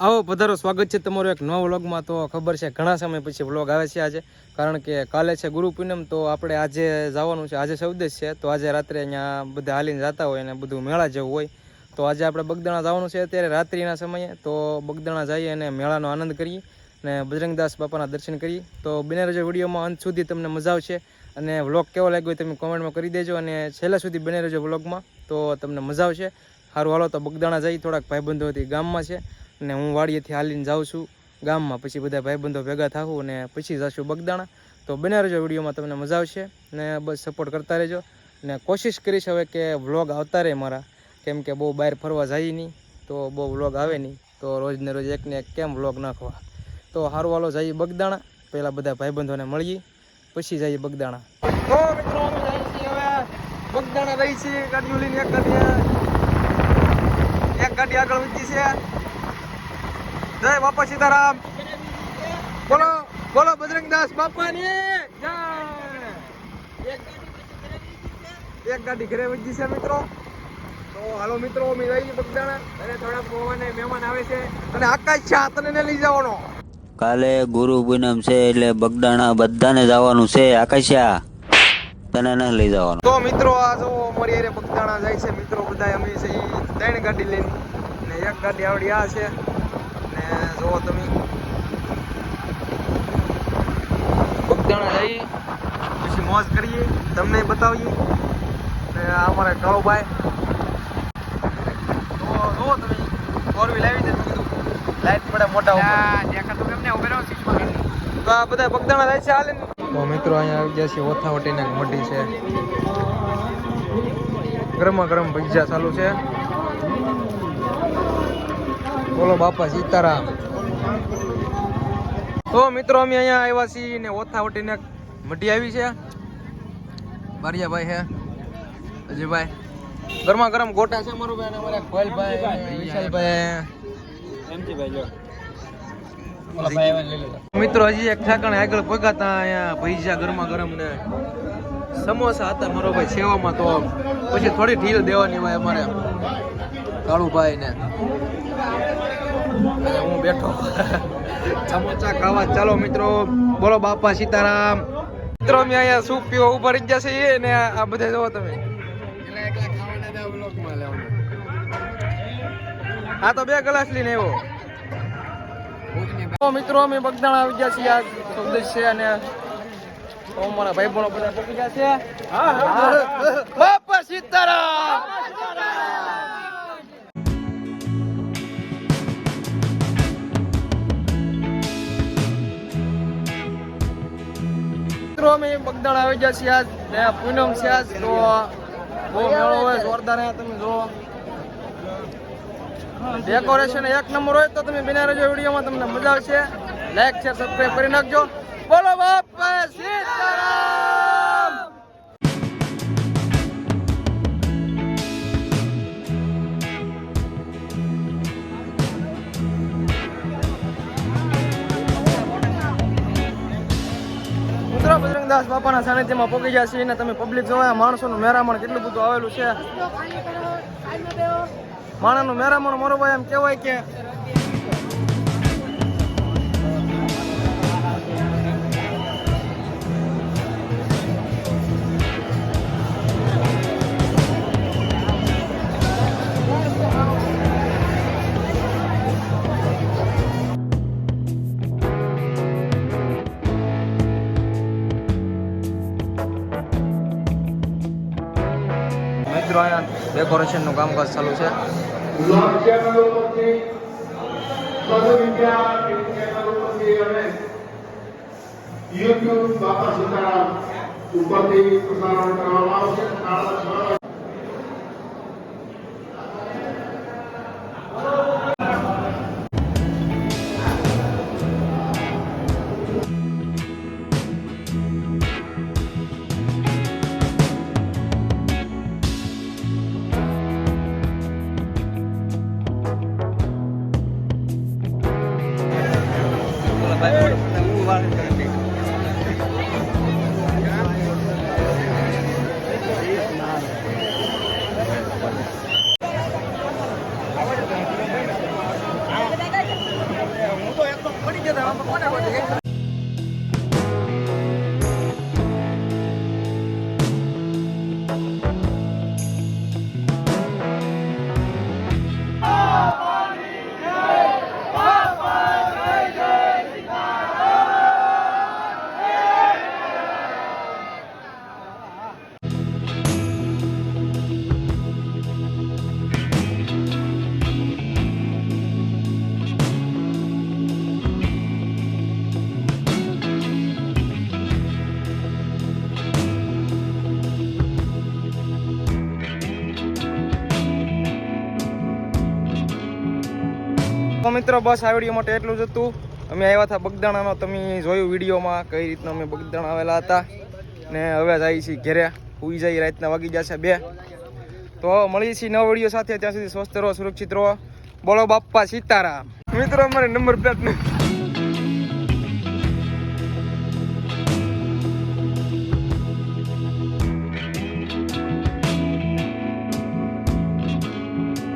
આવો પધારો, સ્વાગત છે તમારું એક નવા વ્લોગમાં. તો ખબર છે, ઘણા સમય પછી વ્લોગ આવે છે આજે, કારણ કે કાલે છે ગુરુ પૂનમ, તો આપણે આજે જવાનું છે, આજે સૌદેશ છે. તો આજે રાત્રે અહીંયા બધા હાલીને જતા હોય અને બધું મેળા જેવું હોય. તો આજે આપણે બગદાણા જવાનું છે અત્યારે રાત્રિના સમયે. તો બગદાણા જઈએ અને મેળાનો આનંદ કરીએ અને બજરંગદાસ બાપાના દર્શન કરીએ. તો બિના રજો વિડીયોમાં અંત સુધી તમને મજા આવશે અને વ્લોગ કેવો લાગ્યો તમે કોમેન્ટમાં કરી દેજો અને છેલ્લા સુધી બને રજો વ્લોગમાં તો તમને મજા આવશે. સારું હાલો, તો બગદાણા જઈ થોડાક ભાઈબંધોથી ગામમાં છે. અને હું વાડીએથી હાલીને જાઉં છું. ગામમાં પછી બધા ભાઈબંધો ભેગા થાવું અને પછી જશું બગદાણા. તો બને રહેજો વિડીયોમાં, તમને મજા આવશે. ને બસ સપોર્ટ કરતા રહેજો. ને કોશિશ કરીશ હવે કે વ્લોગ આવતા રહે મારા. કેમ કે બહુ બહાર ફરવા જાય નહીં, તો બહુ વ્લોગ આવે નહીં. તો રોજને રોજ એકને એક કેમ વ્લોગ નાખવા? તો સારું વાલો જઈએ બગદાણા. પહેલાં બધા ભાઈબંધોને મળીએ, પછી જઈએ બગદાણા. જઈએ બગદાણા રહી છીએ ગાડીઓ લઈને એક ગાડી એક ગાડી આગળ વધી છે. જય બાપા સીતારામ. બોલો બોલો બજરંગદાસ બાપાની. જય. એક ગાડી ઘરે વધી છે મિત્રો. તો હાલો મિત્રો અમે લઈ બગદાણા. અને થોડાક પવન મહેમાન આવે છે. અને આકાશ છે આ તને લઈ જવાનો. કાલે ગુરુ પૂનમ છે એટલે બગદાણા બધાને જવાનું છે આકાશ્યા. તને ન લઈ જવાનું. તો મિત્રો આ જો અમારી હારે બગદાણા જાય છે મિત્રો બધા અમે છે ત્રણ ગાડી લઈને. ને એક ગાડી આવડી આ છે. ને જો તમે. બગદાણા જઈએ પછી મોજ કરીએ તમને બતાવીએ. ને આ અમારા કાળુભાઈ. તો જો તમે ફોર વ્હીલ આવી કીધું. લાઈટ પડે મોટા ઉપર. તો આ બધા બગદાણા જાય છે હાલે તો મિત્રો અહીંયા આવી ગયા છે ઓથાવટીને મોટી છે. ગરમા ગરમ ભજીયા ચાલુ છે. બોલો બાપા, સીતારામ. તો મિત્રો, અમે અહીંયા આવ્યા છીએ ને ઓથાવટીને મઢી આવી છે. બારિયાભાઈ હે, અજયભાઈ. ગરમા ગરમ ગોટા છે મારું ભાઈ અમારા કોયલભાઈ વિશાલભાઈ. મિત્રો, હજી એક ઠેકાણે આગળ પગાતા અહીંયા ભૈજા ગરમા ગરમ ને સમોસા હતા મારો ભાઈ સેવામાં તો. પછી થોડી ઢીલ દેવાની હોય અમારે કાળુભાઈ ને અને હું બેઠો. સમોસા ખાવા. ચાલો મિત્રો બોલો બાપા સીતારામ. મિત્રો મેં અહીંયા સૂપ પીવા ઊભા રહી ગયા છીએ ને આ બધા જોવો તમે. હા તો બે ગ્લાસ લઈને આવ્યો. મિત્રો અમે બગદાણા આવી ગયા છીએ. આ સંદેશ છે અને અમારા ભાઈ બહેનો બધા પકી ગયા છે. બાપા સીતારામ! બગદાણા આવી જશે આજ. ને પૂનમ છે આજ. તો બહુ મેળો હોય, જોરદાર તમે જો ડેકોરેશન એક નંબર હોય તો તમે બિના રહેજો વિડીયોમાં તમને મજા આવશે. લાઈક છે સબસ્ક્રાઈબ કરી નાખજો. બોલો બાપ સીતારામ મિત્રો બાપાના સાનિધ્યમાં પહોંચી ગયા છીએ અને તમે પબ્લિક જોવા માણસોનું મેરામણ કેટલું બધું આવેલું છે. માણસનું મેરામણ મારો ભાઈ એમ કહેવાય કે મિત્રો અહીંયા ડેકોરેશનનું કામકાજ ચાલુ છે. યુટ્યુબ બાપા સીતારામ ઉપરથી પ્રસારણ કરવામાં આવશે. போன ஓட்டு તો મિત્રો, બસ આ વીડિયો માટે એટલું જ હતું. અમે આવ્યા હતા બગદાણાનો. તમે જોયું વિડીયોમાં કઈ રીતના અમે બગદાણા આવેલા હતા. ને હવે જઈએ છીએ ઘેરે. હુઈ જઈ રાતના વાગી જશે બે. તો મળીએ છીએ નવા વીડિયો સાથે. ત્યાં સુધી સ્વસ્થ રહો, સુરક્ષિત રહો. બોલો બાપ્પા સીતારામ. મિત્રો, અમારે નંબર પ્લેટ નહીં